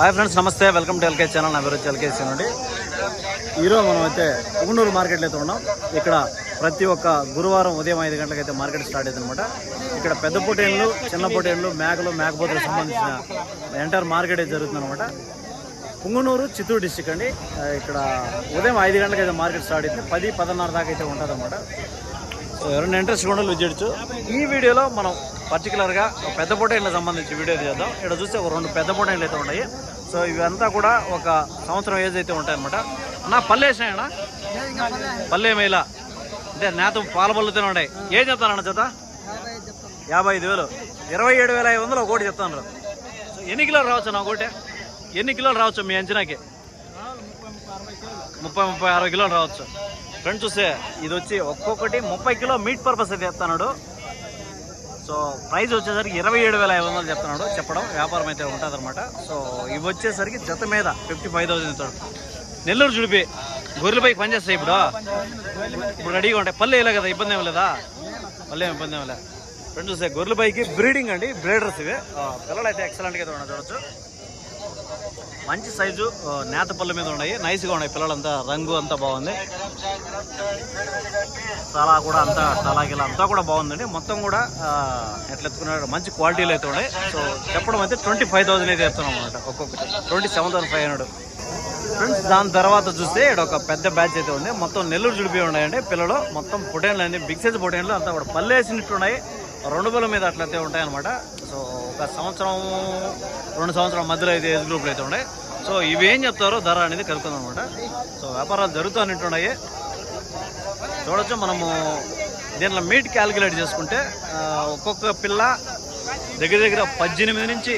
Hi friends namaste. Welcome to L K channel. నా పేరు వచ్చి ఎల్కేసీ నుండి. ఈరోజు మనం అయితే పుగునూరు మార్కెట్లో అయితే ఉన్నాం. ఇక్కడ ప్రతి ఒక్క గురువారం ఉదయం ఐదు గంటలకు అయితే మార్కెట్ స్టార్ట్ అవుతుంది అనమాట ఇక్కడ పెద్ద పొటేన్లు చిన్న పొటేన్లు మేకలు మేకపోతులకు సంబంధించిన ఎంటైర్ మార్కెట్ అయితే జరుగుతుంది అనమాట చిత్తూరు డిస్టిక్ అండి. ఇక్కడ ఉదయం ఐదు గంటలకు అయితే మార్కెట్ స్టార్ట్ అయితే పది పదన్నర దాకా అయితే ఉంటుంది అనమాట సో ఎవరైనా ఇంట్రెస్ట్ కూడా విజిట్స్ ఈ వీడియోలో మనం పర్టికులర్గా ఒక పెద్ద పొటైన్లకు సంబంధించి వీడియో చేద్దాం. ఇక్కడ చూస్తే ఒక రెండు పెద్ద పొటైన్లు అయితే ఉన్నాయి. సో ఇవంతా కూడా ఒక సంవత్సరం ఏజ్ అయితే ఉంటాయన్నమాట. నా పల్లె వేసినాయనా పల్లె మేల అంటే నేత పాల పళ్ళుతూనే ఉన్నాయి. ఏం చెప్తానన్న చేత యాభై ఐదు వేలు. ఇరవై ఏడు వేల ఐదు వందలు ఒకటి చెప్తాను సో ఎన్ని కిలోలు రావచ్చు నా ఒకటి ఎన్ని కిలోలు రావచ్చు మీ అంచనాకి? ముప్పై ముప్పై అరవై కిలోలు రావచ్చు. ఫ్రెండ్ చూస్తే ఇది వచ్చి ఒక్కొక్కటి ముప్పై కిలో మీట్ పర్పస్ అయితే చెప్తున్నాడు. సో ప్రైస్ వచ్చేసరికి ఇరవై ఏడు వేల ఐదు వందలు చెప్తున్నాడు చెప్పడం వ్యాపారం అయితే ఉంటుంది అనమాట సో ఇవి వచ్చేసరికి జత మీద ఫిఫ్టీ ఫైవ్ థౌసండ్ ఇస్తాడు. నెల్లూరు జుడిపి గొర్రెలపై పనిచేస్తాయి ఇప్పుడు. ఇప్పుడు రెడీగా ఉంటాయి పల్లె వేయలే కదా ఇబ్బంది ఏం లేదా? పల్లె ఏమి ఇబ్బంది ఏం లేదు? ఫ్రెండ్స్ చూస్తే గొర్రెలపైకి బ్రీడింగ్ అండి బ్రీడర్స్ ఇవి. పిల్లలు అయితే ఎక్సలెంట్గా అయితే చూడొచ్చు. మంచి సైజు నేత పళ్ళ మీద ఉన్నాయి. నైస్గా ఉన్నాయి పిల్లలంతా. రంగు అంతా బాగుంది. తలా కూడా అంతా తలాగిలా అంతా కూడా బాగుందండి. మొత్తం కూడా ఎట్లెత్తుకున్నాడు మంచి క్వాలిటీలు అయితే ఉన్నాయి. సో చెప్పడం అయితే ట్వంటీ ఫైవ్ థౌసండ్ అయితే ఎత్తున్నాం అనమాట ఒక్కొక్కటి. Twenty seven thousand five hundred friends దాని తర్వాత చూస్తే ఇక్కడ ఒక పెద్ద బ్యాచ్ అయితే ఉంది. మొత్తం నెల్లూరు జుడిపి ఉన్నాయండి పిల్లలు. మొత్తం పొటేన్లు అండి బిగ్ సైజ్ పొటేన్లు అంతా కూడా. పల్లేసినట్టు ఉన్నాయి. రెండు బల మీద అట్లయితే ఉంటాయన్నమాట. సో ఒక సంవత్సరం రెండు సంవత్సరం మధ్యలో అయితే ఏజ్ గ్రూప్లు అయితే ఉన్నాయి. సో ఇవి ఏం చెప్తారో ధర అనేది కలుగుతుంది అనమాట సో వ్యాపారాలు జరుగుతూ ఉన్నాయి చూడొచ్చు మనము దీంట్లో మీట్ క్యాలిక్యులేట్ చేసుకుంటే ఒక్కొక్క పిల్ల దగ్గర దగ్గర పద్దెనిమిది నుంచి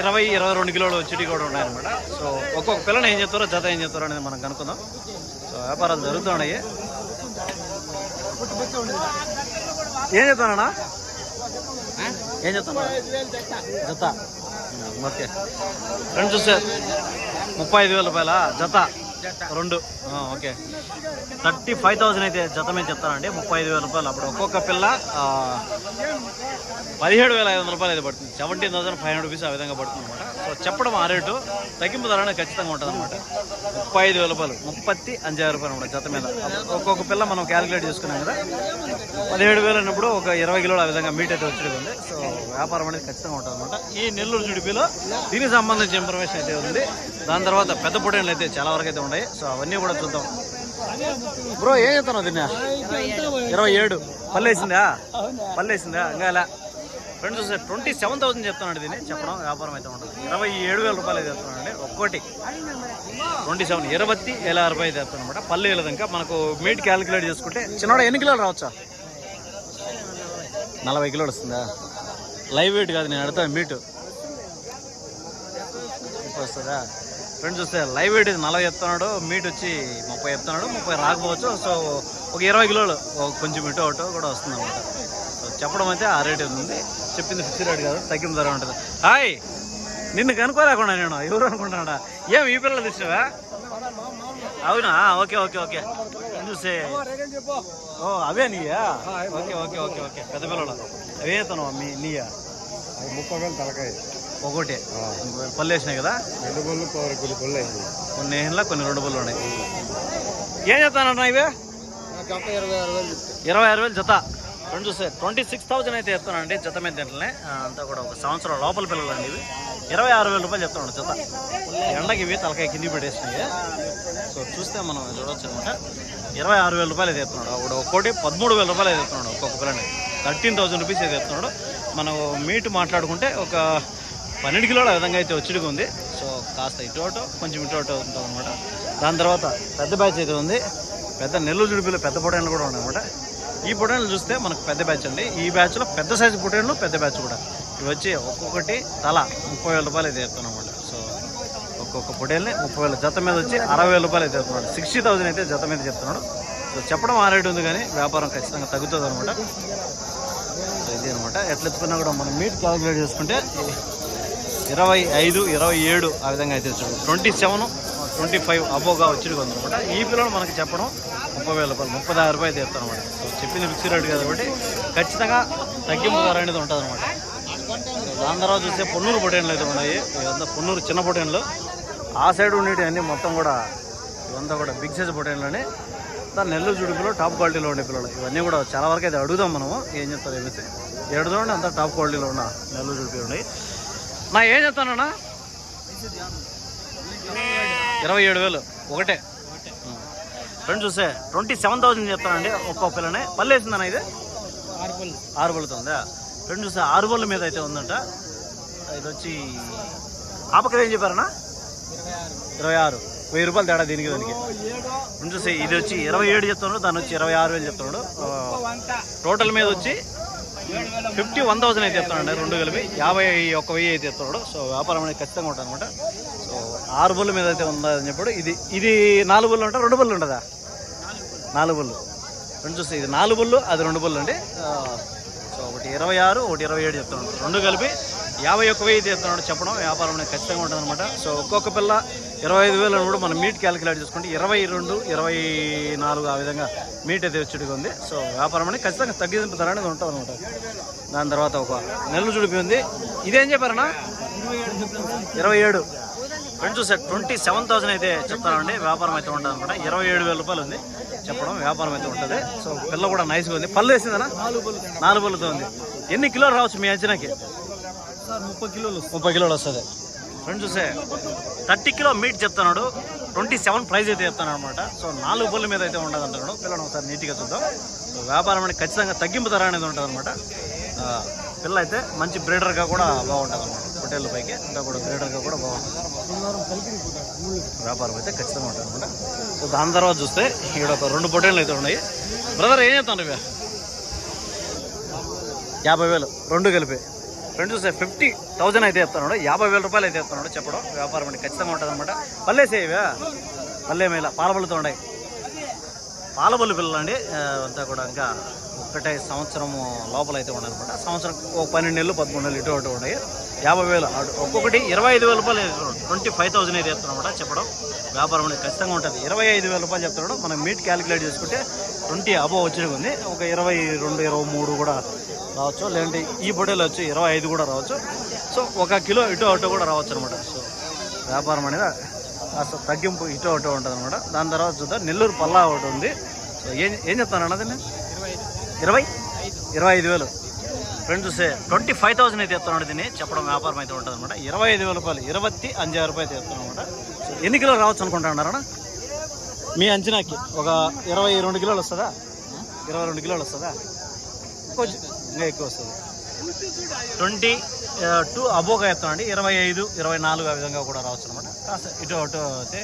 ఇరవై ఇరవై రెండు కిలోలు చిటి కూడా ఉన్నాయన్నమాట. సో ఒక్కొక్క పిల్లని ఏం చెప్తారో జత ఏం చెప్తారో అనేది మనం కనుక్కుందాం. సో వ్యాపారాలు జరుగుతున్నాయి ఏం చెప్తానన్నా ఏం చెప్తాను జత. ఓకే. రెండు చూస్తే ముప్పై ఐదు వేల రూపాయల? జత. రెండు. ఓకే. థర్టీ ఫైవ్ థౌసండ్ అయితే జత మీద చెప్తానండి. ముప్పై ఐదు వేల రూపాయలు. అప్పుడు ఒక్కొక్క పిల్ల పదిహేడు వేల ఐదు వందల రూపాయలు అయితే పడుతుంది. Seventeen thousand five hundred rupees ఆ విధంగా పడుతుంది అనమాట సో చెప్పడం ఆ రేటు. తగ్గింపు ధర అనేది ఖచ్చితంగా ఉంటుంది అనమాట ముప్పై ఐదు వేల రూపాయలు. ముప్పత్తి అంజాయి రూపాయలు అనమాట జత మీద. ఒక్కొక్క పిల్ల మనం క్యాలిక్యులేట్ చేసుకున్నాం కదా. పదిహేడు వేలు అన్నప్పుడు ఒక ఇరవై కిలోలు ఆ విధంగా మీట్ అయితే వచ్చేది ఉంది. సో వ్యాపారం అనేది ఖచ్చితంగా ఉంటుంది అనమాట ఈ నెల్లూరు జుడిపిలో దీనికి సంబంధించిన ఇన్ఫర్మేషన్ అయితే ఉంది. దాని తర్వాత పెద్ద పొటేళ్ళు అయితే చాలా వరకు అయితే ఉన్నాయి సో అవన్నీ కూడా చూద్దాం. బ్రో ఏం చెప్తాను దీన్ని? ఇరవై ఏడు. పల్లేసిందా పల్లేసిందా ఇంకా ఇలా ఫ్రెండ్స్ చూస్తే ట్వంటీ సెవెన్ థౌసండ్ చెప్తున్నాడు దీన్ని. చెప్పడం వ్యాపారం అయితే ఉంటుంది. ఇరవై ఏడు వేల రూపాయలు అయితే చెప్తున్నాడు ఒక్కోటి. ట్వంటీ సెవెన్ ఇరవై వేల అరవై అయితే చెప్తాను అనమాట పల్లె ఇంకా. మనకు మీట్ క్యాలిక్యులేట్ చేసుకుంటే చిన్నవాడు ఎన్ని కిలోలు రావచ్చా? నలభై కిలోలు వస్తుందా? లైవ్ వెయిట్ కాదు నేను అడుగుతాను మీటు వస్తుందా? ఫ్రెండ్స్ చూస్తే లైవ్ వెయిట్ ఇది నలభై చెప్తున్నాడు మీట్ వచ్చి ముప్పై చెప్తున్నాడు ముప్పై రాకపోవచ్చు. సో ఒక ఇరవై కిలోలు కొంచెం ఇటు అటు కూడా వస్తుంది అనమాట సో చెప్పడం అయితే ఆ రేట్ ఉంది. చెప్పింది ఫిక్స్ రేట్ కాదు తగ్గిన ధర ఉంటుంది. హాయ్ నిన్ను కనుక్కోలేకుండా నేను ఎవరు అనుకుంటున్నాడా? ఏం ఈ పిల్లలు తెచ్చావా అవునా? Okay okay okay. చూసే ఓ అవే నీయా? Okay okay okay okay. పెద్ద పిల్లలు. అవే తను మీ నీయా? ముప్పై వేలు తలకాయ. ఒకటి. పళ్ళు వేసినాయి కదా? రెండు పవర్ కొన్ని అయింది కొన్ని కొన్ని రెండు బళ్ళు ఉన్నాయి. ఏం చెప్తానన్నా ఇవే? జత ఇరవై ఆరు వేలు ఇరవై ఆరు వేలు జత. రెండు చూస్తే ట్వంటీ సిక్స్ థౌసండ్ అయితే చెప్తానండి జత మీద దీంట్లోనే. ఆ, అంతా కూడా ఒక సంవత్సరం లోపల పిల్లలు అండి ఇవి. ఇరవై ఆరు వేల రూపాయలు చెప్తున్నాడు జత. ఎండకి ఇవి తలకాయ కింది పెట్టేసినాయి సో చూస్తే మనం చూడవచ్చు అనమాట. ఇరవై ఆరు వేల రూపాయలు అయితే చెప్తున్నాడు. ఒకటి ఒక్కోటి పదమూడు వేల రూపాయలు అయితే చెప్తున్నాడు ఒక్కొక్క పిల్లని. థర్టీన్ థౌసండ్ రూపీస్ అయితే చెప్తున్నాడు. మనం మీట్ మాట్లాడుకుంటే ఒక పన్నెండు కిలోల ఆ విధంగా అయితే ఒచ్చిడిగా ఉంది. సో కాస్త ఇటు అటు కొంచెం ఇటు అటు ఉంటుంది అనమాట దాని తర్వాత పెద్ద బ్యాచ్ అయితే ఉంది. పెద్ద నెల్లూరు జుడిపిలో పెద్ద పొటైన్లు కూడా ఉన్నాయి అనమాట ఈ పొటైన్లు చూస్తే మనకు పెద్ద బ్యాచ్ అండి. ఈ బ్యాచ్లో పెద్ద సైజు పొటైన్లు పెద్ద బ్యాచ్ కూడా. ఇవి వచ్చి ఒక్కొక్కటి తల ముప్పై వేల రూపాయలు అయితే చెప్తున్నాం అనమాట సో ఒక్కొక్క పొటైల్ని ముప్పై వేల. జత మీద వచ్చి అరవై వేల రూపాయలు అయితే చెప్తున్నాడు సిక్స్టీ థౌసండ్ అయితే జత మీద చెప్తున్నాడు. సో చెప్పడం ఆ రేటు ఉంది కానీ వ్యాపారం ఖచ్చితంగా తగ్గుతుంది అనమాట సో ఇది అనమాట ఎట్లా ఎత్తుకున్నా కూడా మనం మీట్ క్యాలిక్యులేట్ చేసుకుంటే ఇరవై ఐదు ఇరవై ఏడు ఆ విధంగా అయితే వచ్చాడు ట్వంటీ సెవెన్ ట్వంటీ ఫైవ్ అబోగా వచ్చి అనమాట ఈ పిల్లలు మనకి చెప్పడం ముప్పై వేల రూపాయలు ముప్పై ఆరు రూపాయలు తీస్తాను అనమాట సో చెప్పింది ఫిక్స్ రేట్ కాబట్టి ఖచ్చితంగా తగ్గింపు ధర అనేది ఉంటుంది అనమాట దాని తర్వాత చూస్తే పొన్నూరు పొటేన్లు అయితే ఉన్నాయి. ఇవంతా పొన్నూరు చిన్న పొటేన్లు. ఆ సైడ్ ఉండేవి అన్నీ మొత్తం కూడా ఇవంతా కూడా బిగ్ సైజ్ పొటేన్లోనే. దాని నెల్లూరు జుడుపులో టాప్ క్వాలిటీలో ఉండే పిల్లలు. ఇవన్నీ కూడా చాలా వరకు అయితే అడుగుదాం మనము. ఏం చెప్తారు ఏమైతే ఏడుదోండి అంతా టాప్ క్వాలిటీలో ఉన్న నెల్లూరు జుడిపి ఉన్నాయి. నా ఏం చెప్తానన్నా ఇరవై ఏడు వేలు. ఒకటే. ఫ్రెండ్ చూసే. ట్వంటీ సెవెన్ థౌసండ్ చెప్తానండి ఒక్కో పిల్లనే. పళ్ళు వేసిందన్న ఇది? ఆరు పళ్ళుతో ఉందా? ఫ్రెండ్ చూసే. ఆరు పళ్ళ మీద అయితే ఉందంట. ఇది వచ్చి ఆపకం ఏం చెప్పారన్నా? ఇరవై ఆరు. వెయ్యి రూపాయలు తేడా దీనికి దానికి. ఫ్రెండ్ చూసే. ఇది వచ్చి ఇరవై ఏడు చెప్తున్నాడు. దాని వచ్చి ఇరవై ఆరు వేలు చెప్తున్నాడు. టోటల్ మీద వచ్చి ఫిఫ్టీ వన్ థౌసండ్ అయితే చెప్తానండి రెండు కలిపి. యాభై ఒక్క వెయ్యి అయితే చెప్తున్నాడు సో వ్యాపారం అనేది ఖచ్చితంగా ఉంటుంది అనమాట సో ఆరు బుల్ల మీద అయితే ఉందా అని చెప్పాడు. ఇది ఇది నాలుగు బుల్లు ఉంటా రెండు బుల్లు ఉంటుందా? నాలుగు బుల్లు రెండు చూస్తే ఇది నాలుగు బుల్లు అది రెండు బుల్లు అండి. సో ఒకటి ఇరవై ఆరు ఒకటి ఇరవై ఏడు చెప్తున్నాడు. రెండు కలిపి యాభై ఒక్క వెయ్యి చెప్తున్నాడు చెప్పడం వ్యాపారం అనేది ఖచ్చితంగా ఉంటుంది అనమాట సో ఒక్కొక్క పిల్ల ఇరవై ఐదు వేలు కూడా మనం మీట్ క్యాలిక్యులేట్ చేసుకుంటే ఇరవై రెండు ఇరవై నాలుగు ఆ విధంగా మీట్ అయితే వచ్చేటిగా ఉంది సో వ్యాపారం అనేది ఖచ్చితంగా తగ్గింపు ధర అనేది ఉంటుంది అనమాట దాని తర్వాత ఒక నెల్లు చుడిపి ఉంది. ఇదేం చెప్పారన్నా? ఇరవై ఏడు. ఫ్రెండ్స్ చూసారు ట్వంటీ సెవెన్ థౌసండ్ అయితే చెప్తానండి వ్యాపారం అయితే ఉంటుంది అనమాట ఇరవై ఏడు వేల రూపాయలు ఉంది చెప్పడం వ్యాపారం అయితే ఉంటుంది. సో పిల్ల కూడా నైస్గా ఉంది. పళ్ళు వేసిందనా నాలుగు పళ్ళుతో ఉంది. ఎన్ని కిలోలు రావచ్చు మీ అంచనాకి? ముప్పై కిలోలు ముప్పై కిలోలు వస్తుంది. ఫ్రెండ్స్ చూసే. థర్టీ కిలో మీట్ చెప్తున్నాడు. ట్వంటీ సెవెన్ ప్రైస్ అయితే చెప్తాను అనమాట సో నాలుగు పళ్ళ మీద అయితే ఉండదు అంటున్నాడు పిల్లని ఒకసారి నీట్గా చూద్దాం. సో వ్యాపారం అనేది ఖచ్చితంగా తగ్గింపు ధర అనేది ఉంటుంది అనమాట పిల్ల అయితే మంచి బ్రీడర్గా కూడా బాగుంటుంది అనమాట హోటల్ పైకి ఇంకా కూడా బ్రీడర్గా కూడా బాగుంటుంది. వ్యాపారం అయితే ఖచ్చితంగా ఉంటుంది అనమాట సో దాని తర్వాత చూస్తే ఇక్కడ ఒక రెండు పొటేళ్ళు అయితే ఉన్నాయి. బ్రదర్ ఏం చెప్తాను ఇవి? యాభై వేలు రెండు కలిపి. ఫ్రెండ్ చూస్తే ఫిఫ్టీ థౌజండ్ అయితే చెప్తున్నాడు యాభై వేల రూపాయలు అయితే చెప్తున్నాడు చెప్పడం. వ్యాపారం అంటే ఖచ్చితంగా ఉంటుంది అనమాట పల్లేసే పల్లె మేళ. పాలబళ్ళతో ఉన్నాయి. పాలబల్లి పిల్లలు అండి అంతా కూడా ఇంకా ఒకటే సంవత్సరం లోపల అయితే ఉన్నాయన్నమాట సంవత్సరం ఒక పన్నెండు నెలలు పదమూడు నెలలు ఇటు అటు ఉన్నాయి. యాభై వేలు ఒక్కొక్కటి ఇరవై ఐదు వేల రూపాయలు ట్వంటీ ఫైవ్ థౌసండ్ అయితే చెప్తున్నమాట చెప్పడం. వ్యాపారం అనేది ఖచ్చితంగా ఉంటుంది. ఇరవై ఐదు వేల రూపాయలు చెప్తున్నాడు మనం మీట్ క్యాలిక్యులేట్ చేసుకుంటే ట్వంటీ అబో వచ్చేది ఉంది ఒక ఇరవై రెండు ఇరవై మూడు కూడా రావచ్చు లేదంటే ఈ పొటేలు వచ్చి ఇరవై ఐదు కూడా రావచ్చు. సో ఒక కిలో ఇటు అటు కూడా రావచ్చు అనమాట సో వ్యాపారం అనేది కాస్త తగ్గింపు ఇటు అటు ఉంటుంది అనమాట దాని తర్వాత చూద్దాం. నెల్లూరు పల్లా ఒకటి ఉంది. సో ఏం ఏం చెప్తాను అన్నది ఇరవై? ఇరవై ఐదు వేలు. ఫ్రెండ్స్ చూస్తే ట్వంటీ ఫైవ్ థౌసండ్ అయితే చెప్తున్నాడు దీన్ని. చెప్పడం వ్యాపారం అయితే ఉంటుంది అనమాట ఇరవై ఐదు వేల రూపాయలు ఇరవై అంజారు రూపాయలు అయితే చెప్తున్నాను అనమాట సో ఎన్ని కిలోలు రావచ్చు అనుకుంటున్నారా మీ అంచనాకి. ఒక ఇరవై రెండు కిలోలు వస్తుందా? ఇరవై రెండు కిలోలు వస్తుందా? కొంచెం ఇంకా ఎక్కువ వస్తుంది. ట్వంటీ టూ అబోగా ఎత్తామండి ఇరవై ఐదు ఇరవై నాలుగు ఆ విధంగా కూడా రావచ్చు అనమాట కాస్త ఇటు అటు అయితే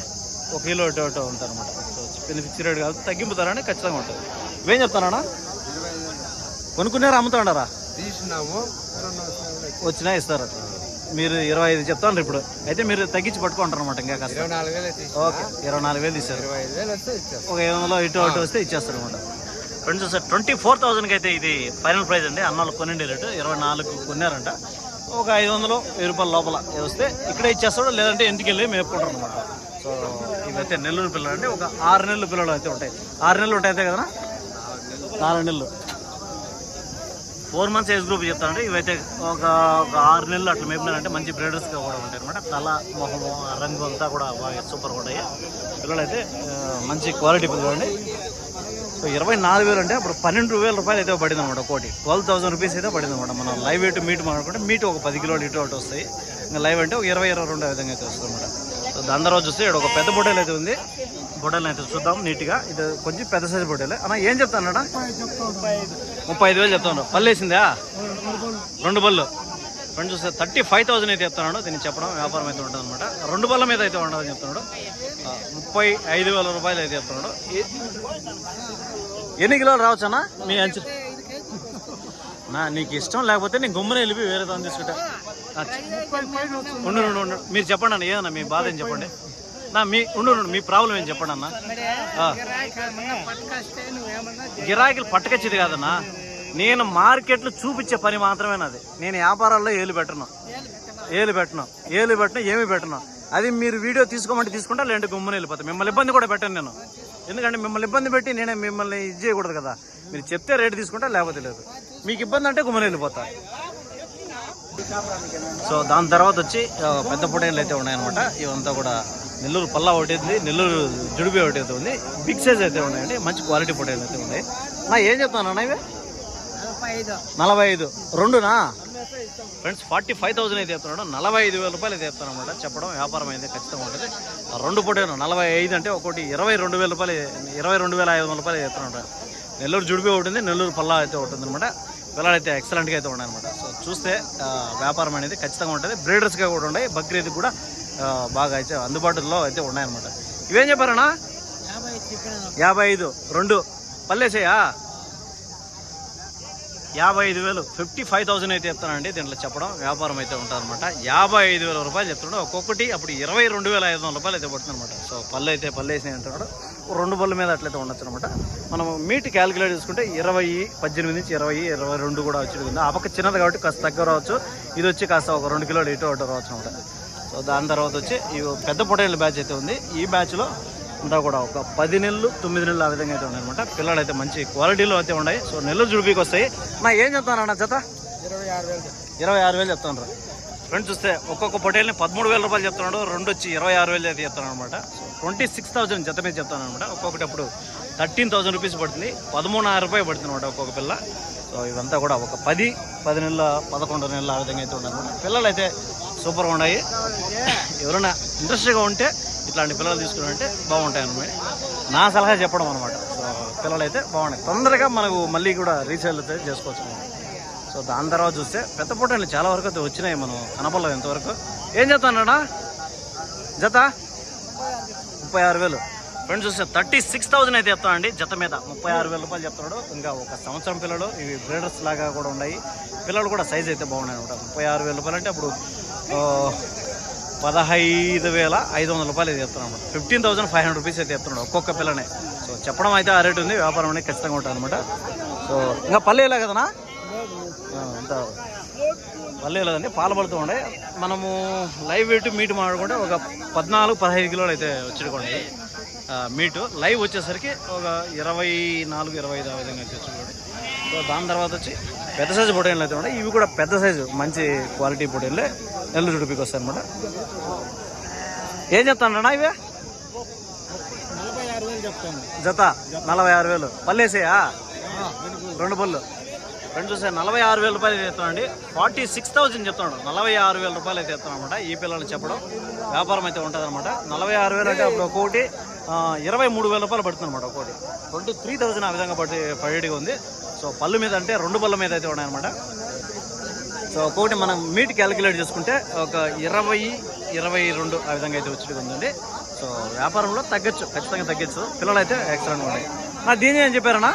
ఒక కిలో ఇటు అటు ఉంటుంది అనమాట చెప్పిన ఫిక్స్ రేట్ కాదు. తగ్గింపు ధర అనేది ఖచ్చితంగా ఉంటుంది. ఇవేం చెప్తానా కొనుక్కున్నారా అమ్ముతాడారా తీసినాము. వచ్చినా ఇస్తారు మీరు ఇరవై ఐదు చెప్తాను ఇప్పుడు. అయితే మీరు తగ్గించి పట్టుకుంటారు అనమాట ఇంకా కాస్త. ఇరవై నాలుగు వేలు తీసి ఓకే ఇరవై నాలుగు వేలు తీశారు. ఇరవై ఐదు వేలు వస్తే ఇచ్చారు ఒక ఐదు వందలు ఇటు అటు వస్తే ఇచ్చేస్తారు అనమాట ఫ్రెండ్స్ సార్ ట్వంటీ ఫోర్ థౌసండ్కి అయితే ఇది ఫైనల్ ప్రైస్ అండి. అన్నాళ్ళు కొనండి రేటు ఇరవై నాలుగు కొన్నారంట. ఒక ఐదు వందలు వెయ్యి రూపాయల లోపల వస్తే ఇక్కడే ఇచ్చేస్తాడు లేదంటే ఇంటికి వెళ్ళి మేపుకుంటారు అనమాట సో ఇవైతే నెల్లూరు పిల్లలు అంటే ఒక ఆరు నెలలు పిల్లలు అయితే ఉంటాయి. ఆరు నెలలు ఉంటాయి అయితే కదా నాలుగు నెలలు. ఫోర్ మంత్స్ ఏజ్ గ్రూప్ చెప్తానంటే ఇవైతే ఒక ఒక ఆరు నెలలు అట్లా మేపినారంటే మంచి బ్రీడర్స్గా కూడా ఉంటాయి అనమాట తల మొహము రంగు అంతా కూడా బాగా సూపర్ ఉంటాయి. పిల్లలు అయితే మంచి క్వాలిటీ పిల్లలు అండి సో ఇరవై నాలుగు వేలు అంటే అప్పుడు పన్నెండు వేల రూపాయలు అయితే పడింది అనమాట ఒకటి ట్వెల్వ్ థౌసండ్ రూపీస్ అయితే పడింది అనమాట మనం లైవ్ ఎటు మీట్ మాట్లాడుకుంటే మీట్ ఒక పది కిలోలు ఇటు అటు వస్తాయి. ఇంకా లైవ్ అంటే ఒక ఇరవై ఇరవై రెండు విధంగా అయితే వస్తుంది అనమాట సో దాని తర్వాత చూస్తే ఇక్కడ ఒక పెద్ద బొటేలు అయితే ఉంది. బొటేలు అయితే చూద్దాం నీట్గా. ఇది కొంచెం పెద్ద సైజు బొటేలే. అన్న ఏం చెప్తానడా ముప్పై ఐదు. వేలు చెప్తాను. పళ్ళు వేసిందా? రెండు బళ్ళు ఫ్రెండ్ చూస్తే థర్టీ ఫైవ్ థౌసండ్ అయితే చెప్తున్నాడు దీన్ని చెప్పడం వ్యాపారం అయితే ఉంటుంది అనమాట రెండు బళ్ళ మీద అయితే ఉండదని చెప్తున్నాడు. ముప్పై ఐదు వేల రూపాయలు అయితే చెప్తున్నాడు ఎన్ని కిలోలు రావచ్చు అన్న? మీ అంచు నా నీకు ఇష్టం లేకపోతే నేను గమ్మున వెళ్ళిపోయి వేరే దాన్ని తీసుకుంటా. ఉండు ఉండు ఉండు. మీరు చెప్పండి అన్న ఏదన్నా మీ బాధ ఏం చెప్పండి? నా మీ ఉండు మీ ప్రాబ్లం ఏం చెప్పండి అన్న. గిరాకీలు పట్టుకొచ్చేది కాదన్నా. నేను మార్కెట్లో చూపించే పని మాత్రమే నాది నేను వ్యాపారాల్లో ఏలు పెట్టను. ఏలు పెట్టను. ఏలు పెట్టను ఏమి పెట్టను. అది మీరు వీడియో తీసుకోమంటే తీసుకుంటా లేదంటే గుమ్మని వెళ్ళిపోతా. మిమ్మల్ని ఇబ్బంది కూడా పెట్టాను నేను. ఎందుకంటే మిమ్మల్ని ఇబ్బంది పెట్టి నేనే మిమ్మల్ని ఇది చేయకూడదు కదా. మీరు చెప్తే రేటు తీసుకుంటా లేకపోతే లేదు. మీకు ఇబ్బంది అంటే గుమ్మని వెళ్ళిపోతా. సో దాని తర్వాత వచ్చి పెద్ద పొటేన్లు అయితే ఉన్నాయన్నమాట. ఇవంతా కూడా నెల్లూరు పల్లా ఒకటి ఉంది నెల్లూరు జుడిపి ఒకటి అయితే ఉంది బిగ్ సైజ్ అయితే ఉన్నాయండి. మంచి క్వాలిటీ పొటేన్లు అయితే ఉన్నాయి. నా ఏం చెప్తాను అన్న ఇవి? నలభై ఐదు. రెండునా? ఫ్రెండ్స్ ఫార్టీ ఫైవ్ థౌసండ్ అయితే చెప్తున్నాడు. నలభై ఐదు వేల రూపాయలు అయితే చెప్తాను అనమాట చెప్పడం వ్యాపారం అయితే ఖచ్చితంగా ఉంటుంది. ఆ రెండు పొటేను నలభై ఐదు అంటే ఒకటి ఇరవై రెండు వేల రూపాయలు ఇరవై రెండు వేల ఐదు వందల రూపాయలు చెప్తున్నాడు నెల్లూరు జుడిపి ఒకటి ఉంది నెల్లూరు పల్లా అయితే ఉంది అనమాట పిల్లలు అయితే ఎక్సలెంట్గా అయితే ఉన్నాయన్నమాట సో చూస్తే వ్యాపారం అనేది ఖచ్చితంగా ఉంటుంది. బ్రీడర్స్గా కూడా ఉన్నాయి బక్రీద్ కూడా బాగా అయితే అందుబాటులో అయితే ఉన్నాయన్నమాట ఇవేం చెప్పారన్నా? యాభై ఐదు రెండు. పల్లేసేయా యాభై ఐదు వేలు. ఫిఫ్టీ ఫైవ్ థౌసండ్ అయితే చెప్తానండి దీంట్లో చెప్పడం వ్యాపారం అయితే ఉంటుందన్నమాట యాభై ఐదు వేల రూపాయలు చెప్తున్నాడు. ఒక్కొక్కటి అప్పుడు ఇరవై రెండు వేల ఐదు వందల రూపాయలు అయితే పడుతుందన్నమాట. సో పళ్ళు అయితే పళ్ళు వేసినాయి అంటున్నాడు. రెండు పళ్ళ మీద అట్లయితే ఉండొచ్చు అనమాట మనం మీట్ క్యాలిక్యులేట్ చేసుకుంటే ఇరవై పద్దెనిమిది నుంచి ఇరవై ఇరవై రెండు కూడా వచ్చింది ఆ పక్క చిన్నది కాబట్టి కాస్త తగ్గ రావచ్చు. ఇది వచ్చి కాస్త ఒక రెండు కిలోలు ఇటు అటు రావచ్చు అనమాట సో దాని తర్వాత వచ్చి ఈ పెద్ద పొటేళ్ళ బ్యాచ్ అయితే ఉంది. ఈ బ్యాచ్లో అంతా కూడా ఒక పది నెలలు తొమ్మిది నెలలు ఆ విధంగా అయితే ఉన్నాయి అనమాట పిల్లలు అయితే మంచి క్వాలిటీలో అయితే ఉన్నాయి. సో నెల్లూరు జుడిపికి వస్తాయి. నా ఏం చెప్తాను అన్న జత? ఇరవై ఆరు వేలు ఇరవై ఆరు వేలు చెప్తాను ఫ్రెండ్స్ చూస్తే ఒక్కొక్క పొటేల్ని పదమూడు వేల రూపాయలు చెప్తున్నాడు. రెండు వచ్చి ఇరవై ఆరు వేలు అయితే చెప్తాను అనమాట ట్వంటీ సిక్స్ థౌసండ్ జత మీద చెప్తాను అనమాట ఒక్కొక్కటి అప్పుడు థర్టీన్ థౌసండ్ రూపీస్ పడుతుంది. పదమూడున్నర రూపాయలు పడుతుంది అనమాట ఒక్కొక్క పిల్ల. సో ఇవంతా కూడా ఒక పది పది నెలల పదకొండు నెలల ఆ విధంగా అయితే ఉన్నాయి పిల్లలు అయితే సూపర్గా ఉన్నాయి. ఎవరైనా ఇంట్రెస్ట్గా ఉంటే ఇట్లాంటి పిల్లలు తీసుకున్నారంటే బాగుంటాయి అనమాట నా సలహా చెప్పడం అనమాట సో పిల్లలు అయితే బాగున్నాయి తొందరగా మనకు మళ్ళీ కూడా రీసేల్ అయితే చేసుకోవచ్చు సో దాని తర్వాత చూస్తే పెద్ద పొట్టలు చాలా వరకు అయితే వచ్చినాయి మనం కనపడలేదు ఇంతవరకు. ఏం చెప్తానన్నా జత? ముప్పై ఆరు వేలు. ఫ్రెండ్స్ చూస్తే థర్టీ సిక్స్ థౌసండ్ అయితే చెప్తానండి జత మీద ముప్పై ఆరు వేల రూపాయలు చెప్తున్నాడు. ఇంకా ఒక సంవత్సరం పిల్లలు ఇవి బ్రీడర్స్ లాగా కూడా ఉన్నాయి. పిల్లలు కూడా సైజ్ అయితే బాగున్నాయి అనమాట ముప్పై ఆరు వేల రూపాయలు అంటే అప్పుడు పదహైదు వేల ఐదు వందల రూపాయలు అయితే fifteen thousand five hundred rupees అయితే చెప్తున్నాడు ఒక్కొక్క పిల్లనే. సో చెప్పడం అయితే ఆ రేటు ఉంది వ్యాపారం అనేది ఖచ్చితంగా ఉంటుంది అనమాట సో ఇంకా పల్లెలే కదనా? అంత పల్లెలేదండి పాలు పడుతూ ఉండే. మనము లైవ్ వెయిట్ మీట్ మాట్లాడుకుంటే ఒక పద్నాలుగు పదహైదు కిలోలు అయితే వచ్చుకోండి మీటు లైవ్ వచ్చేసరికి ఒక ఇరవై నాలుగు ఇరవై ఐదు ఆ విధంగా అయితే సో దాని తర్వాత వచ్చి పెద్ద సైజు పొటైన్లు అయితే ఉన్నాయి. ఇవి కూడా పెద్ద సైజు మంచి క్వాలిటీ పొటైన్లే నెల్లూరు ఉడిపికి వస్తాయి అనమాట ఏం చెప్తానన్నా ఇవే? ఆరు వేలు జత నలభై ఆరు వేలు. పల్లేసేయా రెండు పళ్ళు. రెండు చూసే నలభై ఆరు వేల రూపాయలు చెప్తానండి ఫార్టీ సిక్స్ థౌజండ్ చెప్తున్నాడు. నలభై ఆరు వేల రూపాయలు అయితే చెప్తాను అనమాట ఈ పిల్లలు చెప్పడం. వ్యాపారం అయితే ఉంటుంది అనమాట నలభై ఆరు వేలు అంటే అప్పుడు ఒక్కొక్కటి ఇరవై మూడు వేల రూపాయలు పడుతుంది అనమాట ఒక్కోటి. ట్వంటీ త్రీ థౌసండ్ ఆ విధంగా పడి పడేటిగా ఉంది. సో పళ్ళు మీద అంటే రెండు పళ్ళ మీద అయితే ఉన్నాయన్నమాట. సో ఒక్కొక్కటి మనం మీట్ క్యాలిక్యులేట్ చేసుకుంటే ఒక ఇరవై ఇరవై రెండు ఆ విధంగా అయితే వచ్చి ఉందండి. సో వ్యాపారంలో తగ్గచ్చు ఖచ్చితంగా తగ్గచ్చు. పిల్లలు అయితే ఎక్సలెంట్ ఉన్నాయి నా దీని ఏం చెప్పారన్నా?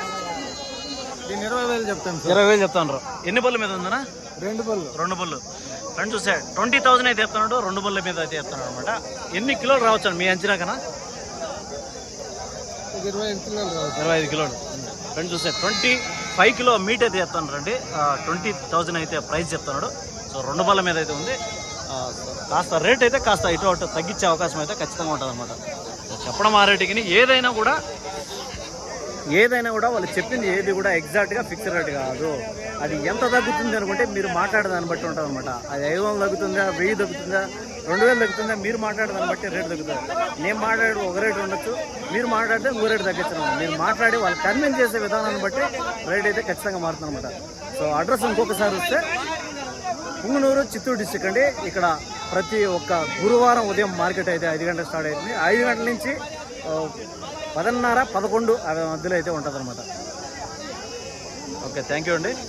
దీన్ని ఇరవై వేలు చెప్తాను ఇరవై వేలు చెప్తాను ఎన్ని పళ్ళ మీద ఉందన్నా? రెండు పళ్ళు. రెండు పళ్ళు. ఫ్రెండ్ చూసే ట్వంటీ థౌసండ్ అయితే చెప్తున్నాడు రెండు పళ్ళ మీద అయితే చెప్తున్నాడు అనమాట ఎన్ని కిలోలు రావచ్చు మీ అంచనా కన్నా? ఇరవై ఐదు కిలోలు ఫ్రెండ్ చూస్తే ట్వంటీ ఫైవ్ కిలో మీట్ అయితే చెప్తాను రండి. ట్వంటీ థౌజండ్ అయితే ప్రైస్ చెప్తున్నాడు. సో రెండు బల్ల మీద అయితే ఉంది. కాస్త రేట్ అయితే కాస్త ఇటు అటు తగ్గించే అవకాశం అయితే ఖచ్చితంగా ఉంటుంది అనమాట చెప్పడం ఆ రేటుకి ఏదైనా కూడా ఏదైనా కూడా వాళ్ళు చెప్పింది ఏది కూడా ఎగ్జాక్ట్గా ఫిక్స్ రేట్ కాదు. అది ఎంత తగ్గుతుంది అనుకుంటే మీరు మాట్లాడదాన్ని బట్టి ఉంటుంది అనమాట అది ఐదు వందలు తగ్గుతుందా వెయ్యి తగ్గుతుందా రెండు వేలు తగ్గుతుందా మీరు మాట్లాడేదాన్ని బట్టి రేట్ తగ్గుతుంది. నేను మాట్లాడే ఒక రేటు ఉండొచ్చు మీరు మాట్లాడితే ఇంకో రేటు తగ్గించడం మీరు మాట్లాడి వాళ్ళు కన్విన్స్ చేసే విధానాన్ని బట్టి రేట్ అయితే ఖచ్చితంగా మారుతుంది అనమాట సో అడ్రస్ ఇంకొకసారి వస్తే పుంగనూరు చిత్తూరు డిస్టిక్ అండి. ఇక్కడ ప్రతి ఒక్క గురువారం ఉదయం మార్కెట్ అయితే ఐదు గంటలకు స్టార్ట్ అవుతుంది. ఐదు గంటల నుంచి పదన్నర పదకొండు మధ్యలో అయితే ఉంటుంది అనమాట ఓకే థ్యాంక్ యూ అండి.